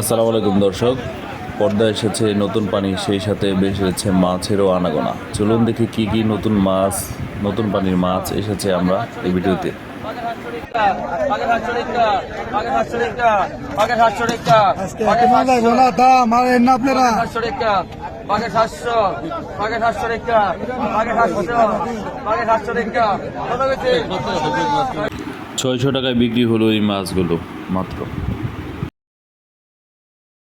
আসসালামু আলাইকুম, দর্শক। পর্দায় এসেছে নতুন পানি, সেই সাথে বেশ এসেছে মাছেরও আনাগোনা। চলুন দেখি কি কি নতুন মাছ, নতুন পানির মাছ এসেছে আমরা এই ভিডিওতে। ছয়শো টাকায় বিক্রি হলো এই মাছগুলো, মাত্র।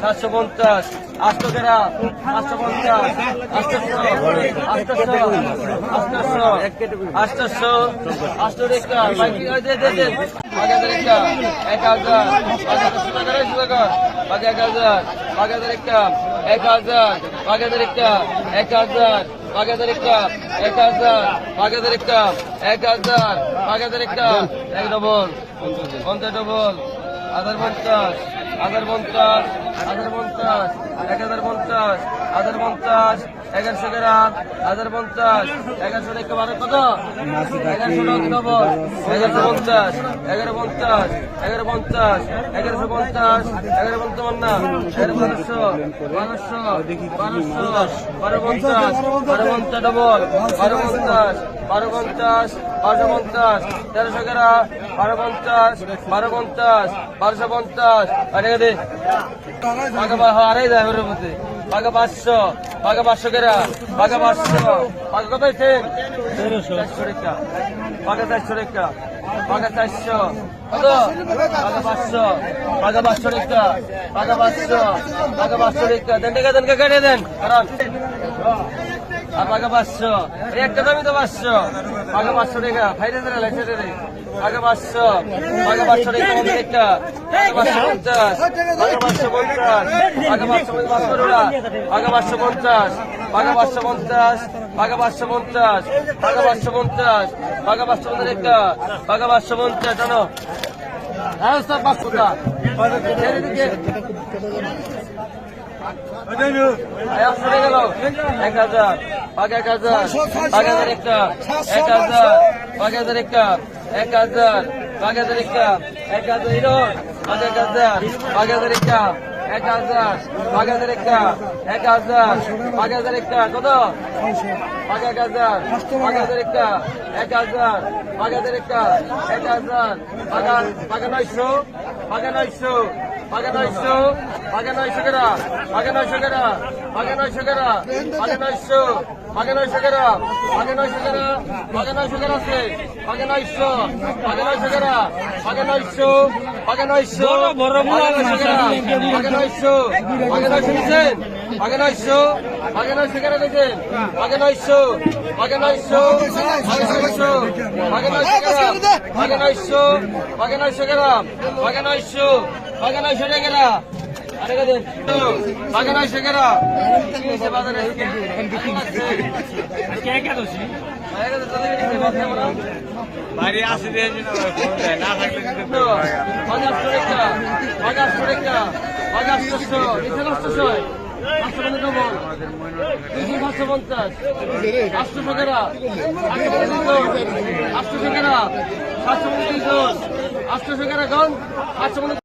সাতশো পঞ্চাশ আটশো টাকা আটশো পঞ্চাশ একটা এক হাজার এক হাজার একটা এক হাজার একটা এক হাজার এক হাজার একটা এক হাজার একটা এক ডবল পঞ্চাশ ডবল পঞ্চাশ হাজার পঞ্চাশ এক হাজার পঞ্চাশ হাজার পঞ্চাশ এগারোশো গ্রাম হাজার পঞ্চাশ এগারোশো টাকা বারো কত? এগারোশো ডবল এগারোশো পঞ্চাশ এগারো পঞ্চাশ এগারো পঞ্চাশ এগারোশো পঞ্চাশ এগারো পঞ্চান্ন এগারো বারোশো বারোশো বারোশো বারো পঞ্চাশ বারো পঞ্চাশ ডবল বারো পঞ্চাশ বারো পঞ্চাশ বারোশো পঞ্চাশ তেরোশো গ্রাম বারো পঞ্চাশ বারো পঞ্চাশ, বারোশো পঞ্চাশ আর দে আড়াই যায় ওর মধ্যে পাকা পাঁচশো পাকা পাঁচশো কেরা? পাকা পাঁচশো পাকা কত হয়েছে চারশো টাকা। পাকা চারশো টাকা। পাকা চারশো। কত? পাকা পাঁচশো। পাকা পাঁচশো টাকা। পাকা পাঁচশো পাকা পাঁচশো টাকা। টাকা, দেন কেটে দেন। কারণ আর পাকা পাঁচশো একটা দামই তো পাঁচশো পাকা পাঁচশো টাকা ফাইদে দেন রে পাকা পাঁচশো পাকা পাঁচশো টাকা একটা পাঁচশো পঞ্চাশ পাকা পাঁচশো পঞ্চাশ পাকা পাঁচশো পাঁচশো পঞ্চাশ পাকা পাঁচশো পঞ্চাশ পাকা পাঁচশো পঞ্চাশ পাকা পাঁচশো পঞ্চাশ জানো হ্যাঁ একশো গেল এক হাজার পাক এক হাজার পাক হাজার একটা এক হাজার পাক হাজার একটা এক হাজার পাক হাজার একটা এক হাজার হিরো পাক এক হাজার পাক হাজার একটা এক হাজার পাক হাজার একটা এক হাজার পাক হাজার একটা কত পাক এক হাজার পাক হাজার একটা এক হাজার পাক হাজার একটা এক হাজার পাকা পাকা নয়শো পাকা নয়শো পাকা নয়শো পাকা নয়শো কেরা পাকা নয়শো কেরা পাকা নয়শো কেরা পাকা নয়শো পাকা নয়শো কেরা পাকা নয়শো কেরা পাকা নয়শো কেরা আছে পাকা নয়শো পাকা নয়শো কেরা পাকা নয়শো পাকা নয়শো বড় নয়শো পাকা নয়শো নিছেন পাকা নয়শো পাকা নয়শো কেরা নিছেন পাকা নয়শো পাকা নয়শো পাকা নয়শো পাকা নয়শো কেরা নয়শো পাকা নয়শো কেরা পাকা নয়শো পাকা নয়শো কেরা বাড়ি আসে দিয়েছি না থাকলে পাঁচশো টাকা পাঁচশো টাকা পাঁচশো নিচে পাঁচশো পাঁচশো পঞ্চাশ পাঁচশো পঞ্চাশ টাকা আটশো টাকা সাতশো পঞ্চাশ আটশো টাকা গন আটশো পঞ্চাশ